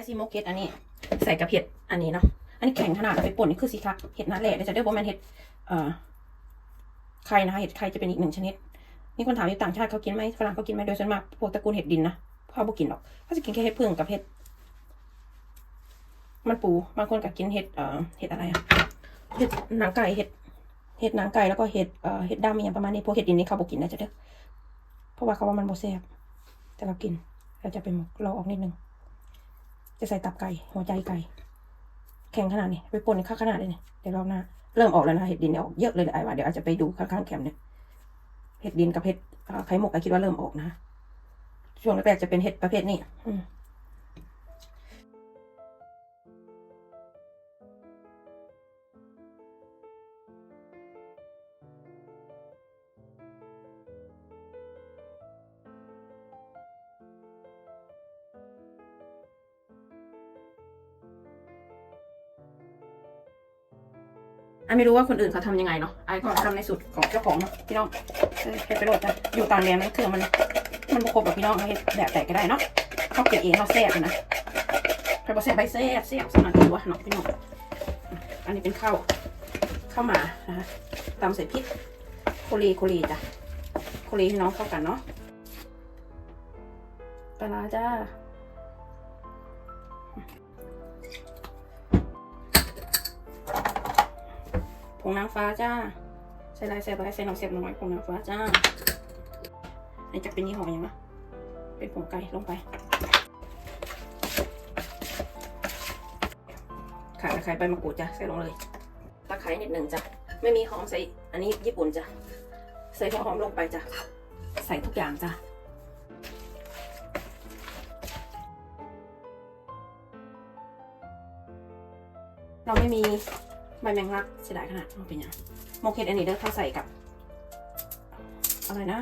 อาซิโมเกตอันนี้ ใส่กับเห็ดอันนี้เนาะอันนี้แข็งขนาดเอาไปป่นนี่คือสีคักเห็ดนาแหล่เดี๋ยจะเรียกว่ามันเห็ดเอ่อไข่นะคะเห็ดไข่จะเป็นอีกหนึ่งชนิดมีคนถามอยู่ต่างชาติเขากินไหมฝรั่งเขากินไหมโดยส่วนมากพวกตระกูลเห็ดดินนะเขาบ่กินหรอกเขาจะกินแค่เห็ดพึ่งกับเห็ดมันปูบางคนก็กินเห็ดเอ่อเห็ดอะไรอะเห็ดหนังไก่เห็ดเห็ดหนังไก่แล้วก็เห็ดเอ่อเห็ดดำอย่างประมาณนี้พวกเห็ดดินนี่เขาบ่กินนะจะเด้อเพราะว่าเขาว่ามันโบแซ่บแต่เรากินเราจะเป็นหมกเราออกนิดนึง จะใส่ตับไก่หัวใจไก่ แข็งขนาดนี้ไปปนในข้าขนาดเลยเนี่ยเดี๋ยวรอบหน้าเริ่มออกแล้วนะเห็ดดินเนี่ยออกเยอะเลยไอ้ว่าเดี๋ยวอาจจะไปดูข้างๆแคมป์เนี่ยเห็ดดินกับเห็ดไข่หมกไอ้คิดว่าเริ่มออกนะช่วงแรกๆจะเป็นเห็ดประเภทนี้อืม ไอไม่รู้ว่าคนอื่นเขาทำยังไงเนาะไอ้ก็ทำในสูตรของเจ้าของเนาะพี่น้องเฮ็ดไปโรดจ้ะอยู่ต่างแดนนั่นคือมันมันบุกบกับพี่น้องเฮ็ดแบบแต่ก็ได้เนาะเขาเกลียดเองเขาแซ่บนะใครบอกแซ่บไปแซ่บแซ่บสนั่นตัวเนาะพี่น้องอันนี้เป็นข้าวข้าวหมานะคะตำใส่พริกโคลีโคลีจ้ะโคลีให้น้องเข้ากันเนาะปลาจ้า งนางฟ้าจ้า ใส่ลายใส่ลายใส่หน่อยเสียบหน่อยผงนางฟ้าจ้าอันนี้จะเป็นยี่ห้อยังไงเป็นผงไก่ลงไปข่าตะไคร้ใบมะกรูดจ้ะใส่ลงเลยตะไคร้นิดหนึ่งจ้ะไม่มีหอมใส่อันนี้ญี่ปุ่นจ้ะใส่หัวหอมลงไปจ้ะใส่ทุกอย่างจ้ะเราไม่มี ใบแมงลักเสียดายขนาดมันเป็นยังโมเคดอันนี้เด้อเขาใส่กับอะไรนะ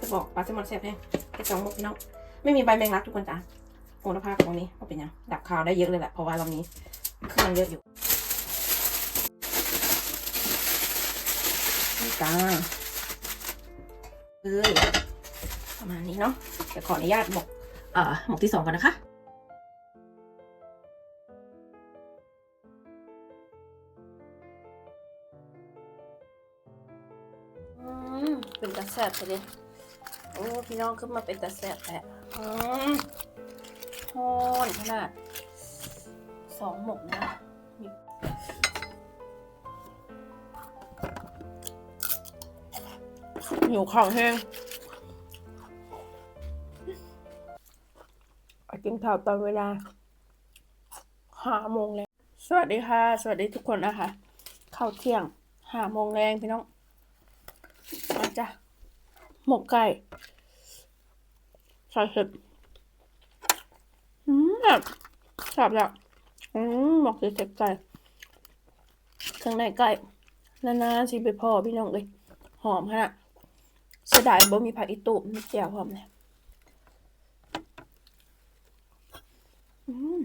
จะบอกปลาแซลมอนแซ่บแห้งกระจองมกพี่น้องไม่มีใบแมงลักทุกคนจ้ะโหระพาตรงนี้ก็เป็นยังดับคาวได้เยอะเลยแหละเพราะว่าเรานี้เครื่องเยอะอยู่นี่จ้าเอ้ยประมาณนี้เนาะเดี๋ยวขออนุญาตหมกเอ่อหมกที่สองก่อนนะคะ แซ่บเลยโอ้พี่น้องขึ้นมาเป็นตาแซ่บแหละอืมฮอนขนาดสองหมกนะมีหิวข้าวแห้งกินข้าวตอนเวลาห้าโมงแล้ว สวัสดีค่ะ สวัสดีทุกคนนะคะข้าวเที่ยงห้าโมงแรงพี่น้อง มาจ้ะ หมกไก่ใส่เห็ดอืมแบบแซ่บแล้วอืมหมกใส่เห็ดไก่เครื่องในไก่นานๆสิไปพอพี่น้องเลยหอมขนาดเสียดายบ่มีผักอีตูมีแจ่วหอมเลยอืม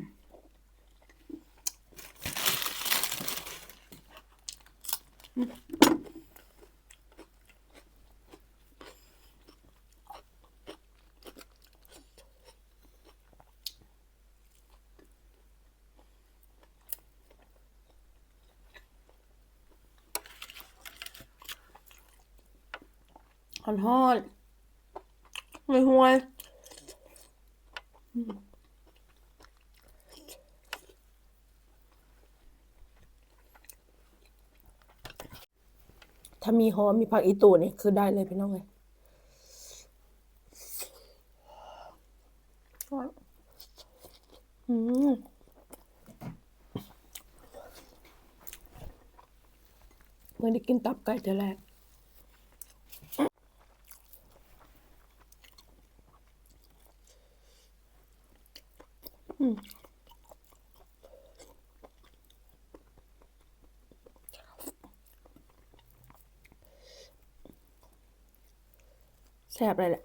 หอนหอนห่วยห่วยถ้ามีหอมมีผักอีตูนี่คือได้เลยพี่น้องเลยอืมไม่ได้กินตับไก่แต่แรก ซ่บเลยแหละ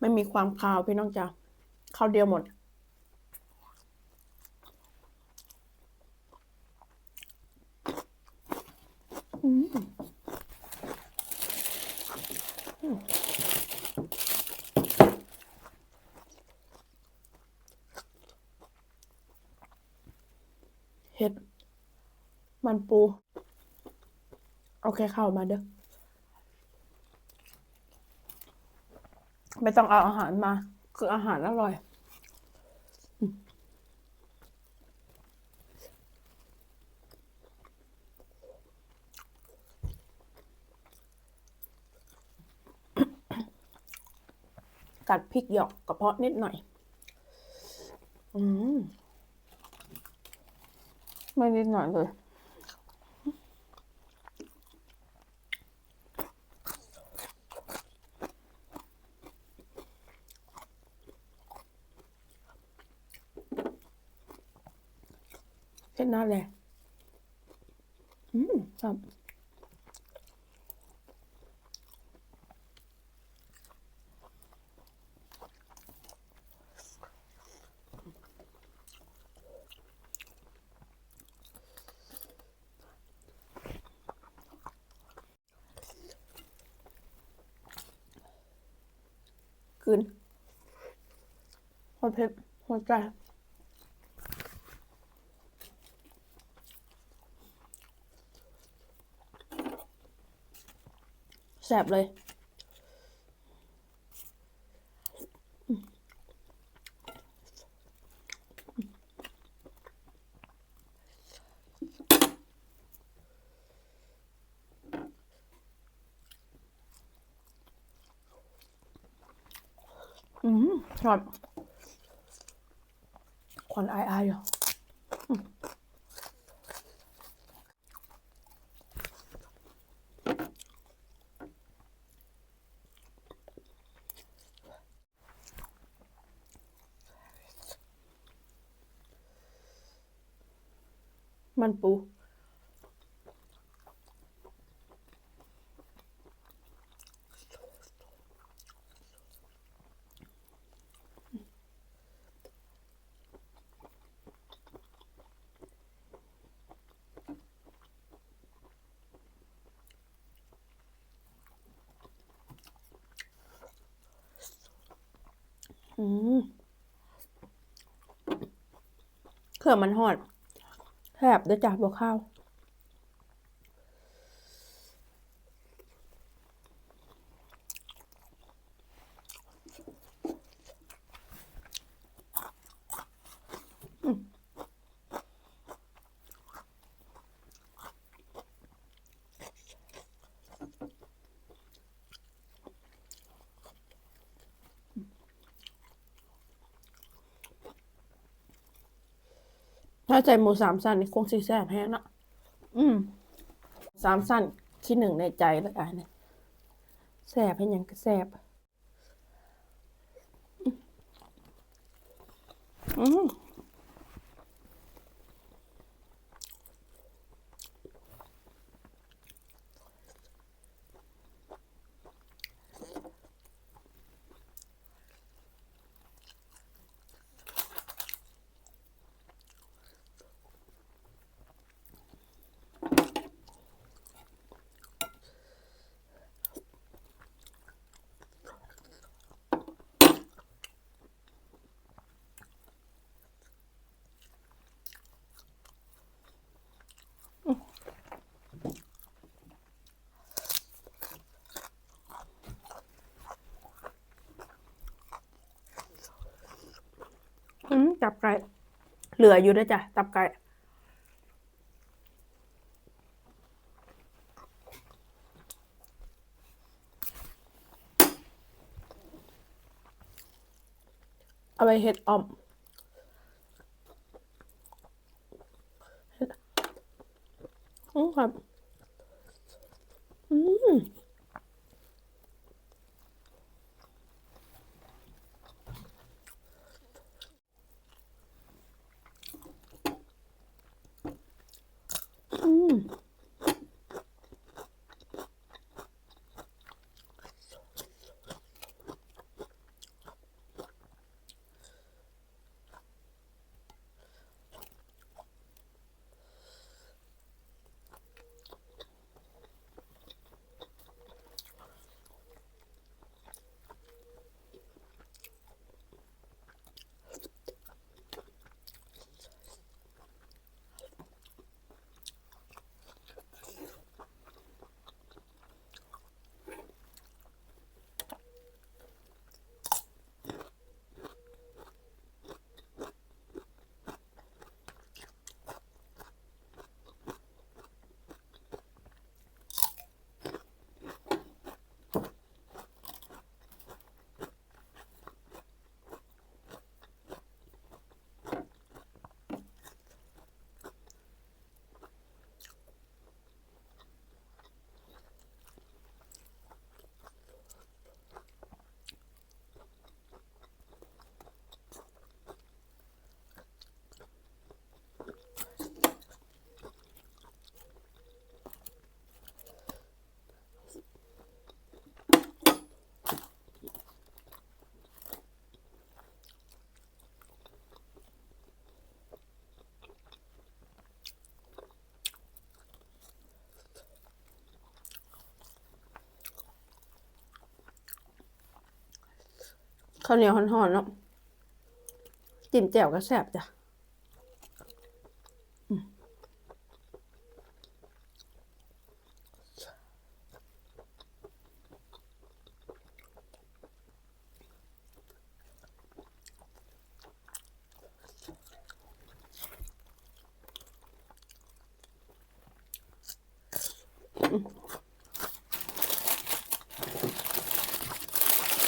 ไม่มีความคาวพี่น้องจ้าข้าวเดียวหมด มันปู โอเคเข้ามาเด้อไม่ต้องเอาอาหารมา คืออาหารอร่อยกัดพริกหยอกกระเพาะนิดหน่อย อืม ไม่นิดหน่อยเลย เส้นหน้าเลยอืมครับคืนหัวเพชรหัวใจ แสบเลย อืมครับควันอายอายอยู่อืม มันปู อืม เครื่องมันหอด แทบได้จากบอกข้าว ถ้าใจหมูสามสั้นนี่คงสีแซ่บแฮงเนาะอืมสามสั้นที่หนึ่งในใจแล้วกันเนี่ยแซ่บให้หยังก็แซ่บอืม อืมตับไก่เหลืออยู่ด้วยจ้ะตับไก่เอาไปเห็ดอ่อมเห็ดอืมครับ อืม อื ข้าวเหนียวห่อนๆเนาะจิ้มแจ่วก็แซ่บจ้ะ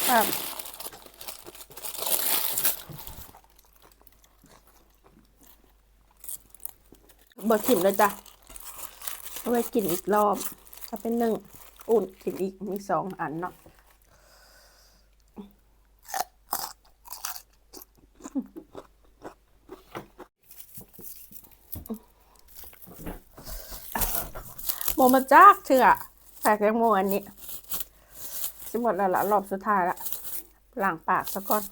ครับ บดถิ่มเลยจ้ะเอาไว้กินอีกรอบถ้าเป็นหนึ่งอุ่นกินอีกมีสองอันเนาะโมมาจากเชื่อแต่แกงโมอันนี้จะหมดแล้วละรอบสุดท้ายละหล้างปากซะก่อน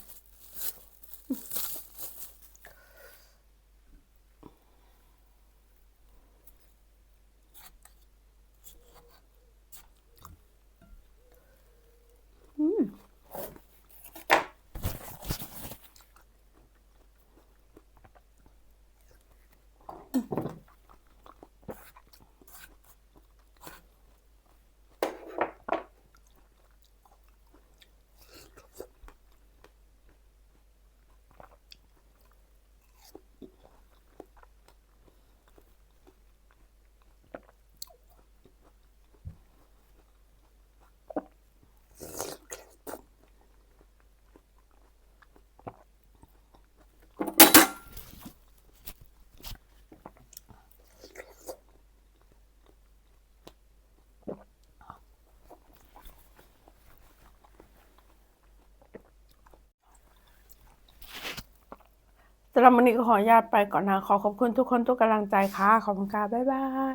สำหรับวันนี้ก็ขออนุญาตไปก่อนนะ ขอขอบคุณทุกคนทุกกำลังใจค่ะ ขอบคุณค่ะ บ๊ายบาย